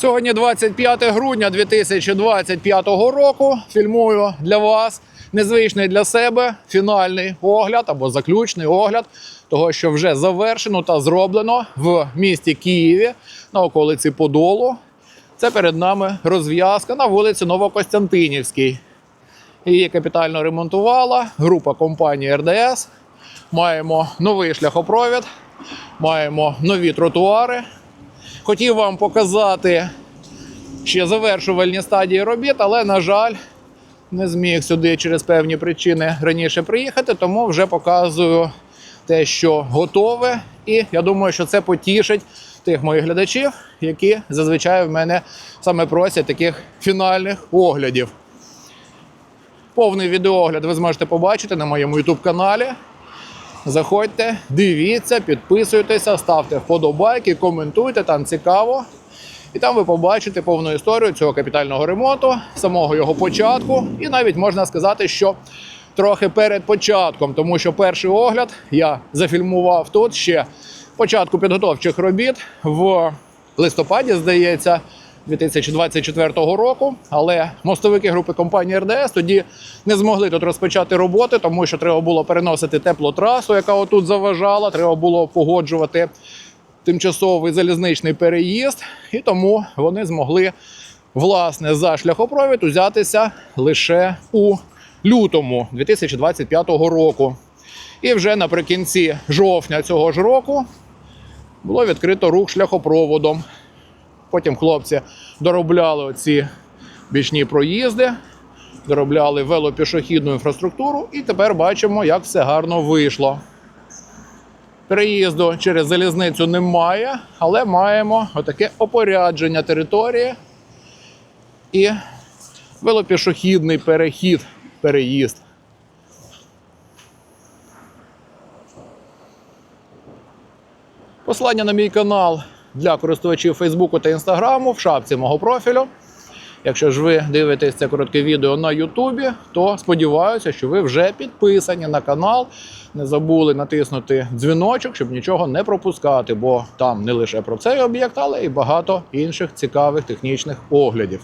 Сьогодні 25 грудня 2025 року. Фільмую для вас незвичний для себе фінальний огляд або заключний огляд того, що вже завершено та зроблено в місті Києві на околиці Подолу. Це перед нами розв'язка на вулиці Новокостянтинівській. Її капітально ремонтувала група компанії РДС. Маємо новий шляхопровід, маємо нові тротуари. Хотів вам показати ще завершувальні стадії робіт, але, на жаль, не зміг сюди через певні причини раніше приїхати, тому вже показую те, що готове. І я думаю, що це потішить тих моїх глядачів, які зазвичай в мене саме просять таких фінальних оглядів. Повний відеоогляд ви зможете побачити на моєму YouTube каналі. Заходьте, дивіться, підписуйтеся, ставте вподобайки, коментуйте, там цікаво. І там ви побачите повну історію цього капітального ремонту, самого його початку. І навіть можна сказати, що трохи перед початком, тому що перший огляд я зафільмував тут ще початку підготовчих робіт в листопаді, здається, 2024 року. Але мостовики групи компанії РДС тоді не змогли тут розпочати роботи, тому що треба було переносити теплотрасу, яка отут заважала. Треба було погоджувати тимчасовий залізничний переїзд, і тому вони змогли власне за шляхопровід узятися лише у лютому 2025 року. І вже наприкінці жовтня цього ж року було відкрито рух шляхопроводом. Потім хлопці доробляли ці бічні проїзди, доробляли велопішохідну інфраструктуру, і тепер бачимо, як все гарно вийшло. Переїзду через залізницю немає, але маємо отаке опорядження території і велопішохідний перехід, переїзд. Посилання на мій канал для користувачів Фейсбуку та Інстаграму в шапці мого профілю. Якщо ж ви дивитесь це коротке відео на Ютубі, то сподіваюся, що ви вже підписані на канал. Не забули натиснути дзвіночок, щоб нічого не пропускати, бо там не лише про цей об'єкт, але і багато інших цікавих технічних оглядів.